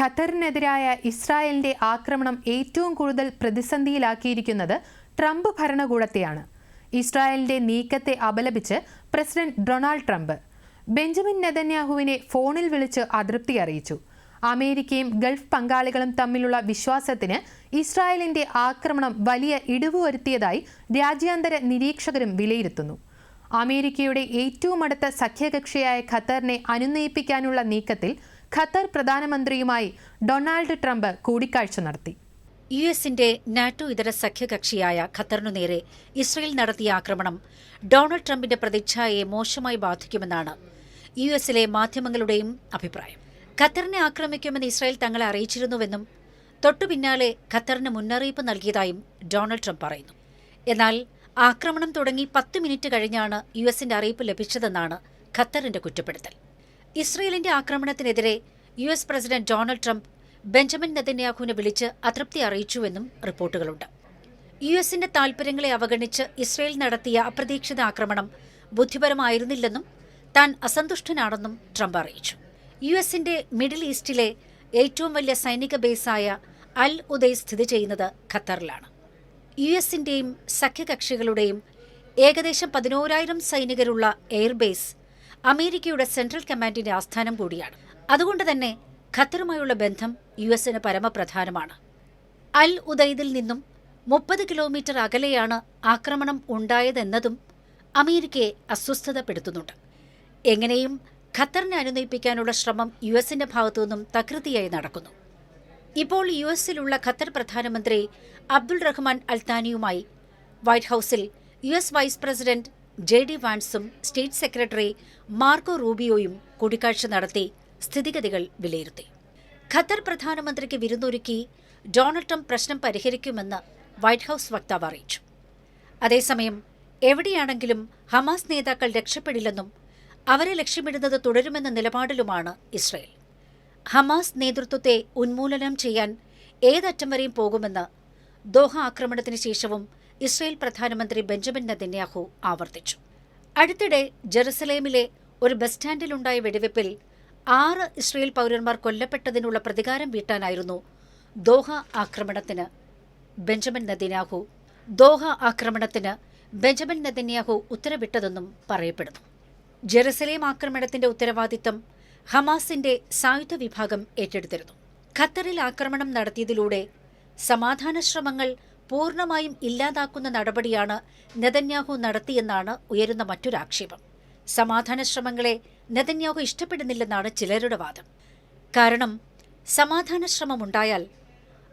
ഖത്തറിനെതിരായ ഇസ്രായേലിന്റെ ആക്രമണം ഏറ്റവും കൂടുതൽ പ്രതിസന്ധിയിലാക്കിയിരിക്കുന്നത് ട്രംപ് ഭരണകൂടത്തെയാണ്. ഇസ്രായേലിന്റെ നീക്കത്തെ അപലപിച്ച് പ്രസിഡന്റ് ഡൊണാൾഡ് ട്രംപ് ബെഞ്ചമിൻ നെതന്യാഹുവിനെ ഫോണിൽ വിളിച്ച് അതൃപ്തി അറിയിച്ചു. അമേരിക്കയും ഗൾഫ് പങ്കാളികളും തമ്മിലുള്ള വിശ്വാസത്തിന് ഇസ്രായേലിന്റെ ആക്രമണം വലിയ ഇടിവ് വരുത്തിയതായി രാജ്യാന്തര നിരീക്ഷകരും വിലയിരുത്തുന്നു. അമേരിക്കയുടെ ഏറ്റവും അടുത്ത സഖ്യകക്ഷിയായ ഖത്തറിനെ അനുനയിപ്പിക്കാനുള്ള നീക്കത്തിൽ ഖത്തർ പ്രധാനമന്ത്രിയുമായി ഡൊണാൾഡ് ട്രംപ് കൂടിക്കാഴ്ച നടത്തി. യു എസിന്റെ നാറ്റോ ഇതര സഖ്യകക്ഷിയായ ഖത്തറിനു നേരെ ഇസ്രയേൽ നടത്തിയ ആക്രമണം ഡൊണാൾഡ് ട്രംപിന്റെ പ്രതിച്ഛായയെ മോശമായി ബാധിക്കുമെന്നാണ് യു എസിലെ മാധ്യമങ്ങളുടെയും അഭിപ്രായം. ഖത്തറിനെ ആക്രമിക്കുമെന്ന് ഇസ്രായേൽ തങ്ങളെ അറിയിച്ചിരുന്നുവെന്നും തൊട്ടുപിന്നാലെ ഖത്തറിന് മുന്നറിയിപ്പ് നൽകിയതായും ഡൊണാൾഡ് ട്രംപ് പറയുന്നു. എന്നാൽ ആക്രമണം തുടങ്ങി പത്ത് മിനിറ്റ് കഴിഞ്ഞാണ് യു എസിന്റെ അറിയിപ്പ് ലഭിച്ചതെന്നാണ് ഖത്തറിന്റെ കുറ്റപ്പെടുത്തൽ. ഇസ്രയേലിന്റെ ആക്രമണത്തിനെതിരെ U S president Donald Trump Benjamin നെതന്യാഹുവിനെ വിളിച്ച് അതൃപ്തി അറിയിച്ചുവെന്നും റിപ്പോർട്ടുകളുണ്ട്. യു എസിന്റെ താൽപര്യങ്ങളെ അവഗണിച്ച് ഇസ്രയേൽ നടത്തിയ അപ്രതീക്ഷിത ആക്രമണം ബുദ്ധിപരമായിരുന്നില്ലെന്നും താൻ അസന്തുഷ്ടനാണെന്നും ട്രംപ് അറിയിച്ചു. യു എസിന്റെ മിഡിൽ ഈസ്റ്റിലെ ഏറ്റവും വലിയ സൈനിക ബേസായ അൽ ഉദയ് സ്ഥിതി ചെയ്യുന്നത് ഖത്തറിലാണ്. യു എസിന്റെയും സഖ്യകക്ഷികളുടെയും ഏകദേശം പതിനോരായിരം സൈനികരുള്ള എയർബേസ് അമേരിക്കയുടെ സെൻട്രൽ കമാൻഡിന്റെ ആസ്ഥാനം കൂടിയാണ്. അതുകൊണ്ട് തന്നെ ഖത്തറുമായുള്ള ബന്ധം യു എസിന് പരമപ്രധാനമാണ്. അൽ ഉദൈദിൽ നിന്നും മുപ്പത് കിലോമീറ്റർ അകലെയാണ് ആക്രമണം ഉണ്ടായതെന്നതും അമേരിക്കയെ അസ്വസ്ഥതപ്പെടുത്തുന്നുണ്ട്. എങ്ങനെയും ഖത്തറിനെ അനുനയിപ്പിക്കാനുള്ള ശ്രമം യു എസിന്റെ ഭാഗത്തുനിന്നും തകൃതിയായി നടക്കുന്നു. ഇപ്പോൾ യു എസിലുള്ള ഖത്തർ പ്രധാനമന്ത്രി അബ്ദുൾ റഹ്മാൻ അൽത്താനിയുമായി വൈറ്റ് ഹൌസിൽ U S vice president J D വാൻസും state secretary Marco റൂബിയോയും കൂടിക്കാഴ്ച നടത്തി സ്ഥിതിഗതികൾ വിലയിരുത്തി. ഖത്തർ പ്രധാനമന്ത്രിക്ക് വിരുന്നൊരുക്കി ഡൊണാൾഡ് ട്രംപ് പ്രശ്നം പരിഹരിക്കുമെന്ന് വൈറ്റ് ഹൌസ് വക്താവ് അറിയിച്ചു. അതേസമയം എവിടെയാണെങ്കിലും ഹമാസ് നേതാക്കൾ രക്ഷപ്പെടില്ലെന്നും അവരെ ലക്ഷ്യമിടുന്നത് തുടരുമെന്ന നിലപാടിലുമാണ് ഇസ്രയേൽ. ഹമാസ് നേതൃത്വത്തെ ഉന്മൂലനം ചെയ്യാൻ ഏതറ്റം വരെയും പോകുമെന്ന് ദോഹ ആക്രമണത്തിന് ശേഷവും ഇസ്രയേൽ പ്രധാനമന്ത്രി ബെഞ്ചമിൻ നെതന്യാഹു ആവർത്തിച്ചു. അടുത്തിടെ ജെറുസലേമിലെ ഒരു ബസ് സ്റ്റാൻഡിലുണ്ടായ വെടിവെപ്പിൽ ആറ് ഇസ്രയേൽ പൗരന്മാർ കൊല്ലപ്പെട്ടതിനുള്ള പ്രതികാരം വീട്ടാനായിരുന്നു ദോഹ ആക്രമണത്തിന് ബെഞ്ചമിൻ നെതന്യാഹു. ദോഹ ആക്രമണത്തിന് ബെഞ്ചമിൻ നെതന്യാഹു ഉത്തരവിട്ടതെന്നും പറയപ്പെടുന്നു. ജെറുസലേം ആക്രമണത്തിന്റെ ഉത്തരവാദിത്തം ഹമാസിന്റെ സായുധ വിഭാഗം ഏറ്റെടുത്തിരുന്നു. ഖത്തറിൽ ആക്രമണം നടത്തിയതിലൂടെ സമാധാന ശ്രമങ്ങൾ പൂർണമായും ഇല്ലാതാക്കുന്ന നടപടിയാണ് നെതന്യാഹു നടത്തിയെന്നാണ് ഉയരുന്ന മറ്റൊരാക്ഷേപം. സമാധാന ശ്രമങ്ങളെ നെതന്യാഹു ഇഷ്ടപ്പെടുന്നില്ലെന്നാണ് ചിലരുടെ വാദം. കാരണം സമാധാന ശ്രമമുണ്ടായാൽ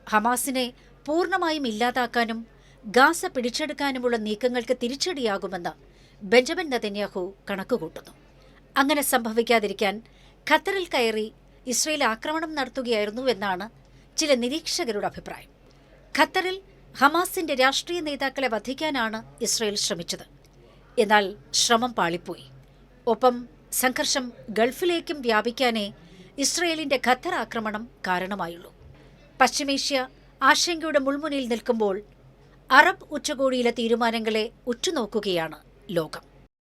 ഹമാസിനെ പൂർണമായും ഇല്ലാതാക്കാനും ഗാസ പിടിച്ചെടുക്കാനുമുള്ള നീക്കങ്ങൾക്ക് തിരിച്ചടിയാകുമെന്ന് ബെഞ്ചമിൻ നെതന്യാഹു കണക്കുകൂട്ടുന്നു. അങ്ങനെ സംഭവിക്കാതിരിക്കാൻ ഖത്തറിൽ കയറി ഇസ്രയേൽ ആക്രമണം നടത്തുകയായിരുന്നു എന്നാണ് ചില നിരീക്ഷകരുടെ അഭിപ്രായം. ഖത്തറിൽ ഹമാസിന്റെ രാഷ്ട്രീയ നേതാക്കളെ വധിക്കാനാണ് ഇസ്രയേൽ ശ്രമിച്ചത്. എന്നാൽ ശ്രമം പാളിപ്പോയി. ഒപ്പം സംഘർഷം ഗൾഫിലേക്കും വ്യാപിക്കാനേ ഇസ്രയേലിന്റെ ഖത്തർ ആക്രമണം കാരണമായുള്ളൂ. പശ്ചിമേഷ്യ ആശങ്കയുടെ മുൾമുനയിൽ നിൽക്കുമ്പോൾ അറബ് ഉച്ചകോടിയിലെ തീരുമാനങ്ങളെ ഉറ്റുനോക്കുകയാണ് ലോകം.